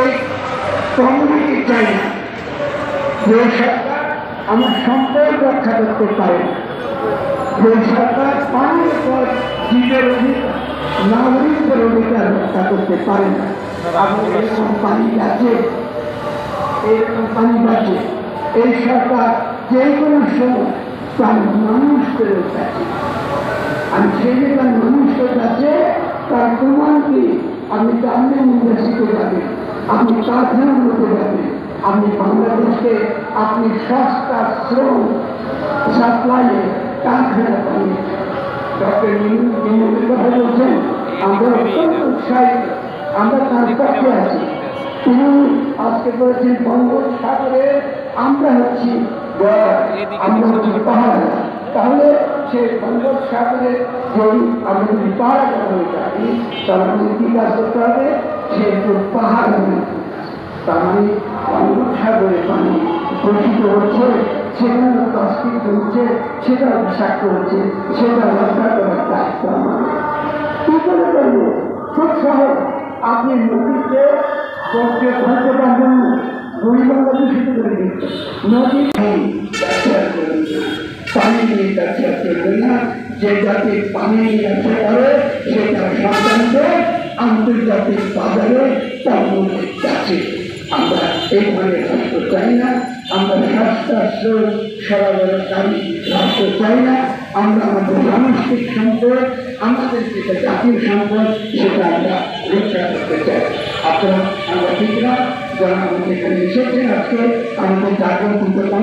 এই কমিউনিটি চাই যে সরকার আমার সম্পদ রক্ষা করতে পারে, যে সরকার পানির পর জীবের অধিকার, নাগরিকদের অধিকার রক্ষা করতে পারে না। আপনি এরকম আছে, এরকম পানি আছে। এই সরকার যে কোনো সময় তার মানুষ করে থাকে আর সেই যে তার মানুষের কাছে, তার প্রমাণ কি? আপনি গ্রামের ইউনিভার্সিটি আপনি কারখানার মধ্যে যাবেন আপনি বাংলাদেশকে, আপনি সস্তা শ্রম সাপ্লাইয়ে কারখানা ডক্টর কথা বলছেন, আমরা অত্যন্ত উৎসাহিত আমরা তার পক্ষে আছি। তিনি আজকে বলেছেন বঙ্গোপসাগরে আমরা হচ্ছি আমরা হচ্ছি পাহাড়। তাহলে সে বঙ্গোপসাগরে যদি আমরা যদি পাহাড় হয়ে থাকি তাহলে আমাদের করতে হবে সে একটু পাহাড় হয়ে তার মানে বঙ্গোপসাগরে পানি দূষিত হচ্ছে সেখানে প্লাস্টিক হচ্ছে সেটা বিষাক্ত হচ্ছে সেটা রক্ষা করার দায়িত্ব আমাদের করে করব খুব সহজ আপনি নদীতে করতে ধরতে পারবেন না। পরিবারটা দূষিত করে দিচ্ছে। নদী। পানি নিয়ে ব্যবহার করবেন না। যে জাতি পানি নিয়ে ব্যবসা করে সেটা সন্তানকে আন্তর্জাতিক বাজারে পণ্য যাচ্ছে আমরা থাকতে চাই না। আমরা স্বাস্থ্য সরবরাহকারী থাকতে চাই না। আমরা আমাদের সাংস্কৃতিক সম্পদ, আমাদের যেটা জাতীয় সম্পদ, সেটা আমরা রক্ষা করতে চাই। আপনারা, আমরা ঠিক না? যারা আমাদের এখানে এসেছেন আজকে আমাদের জাগরণ অংশ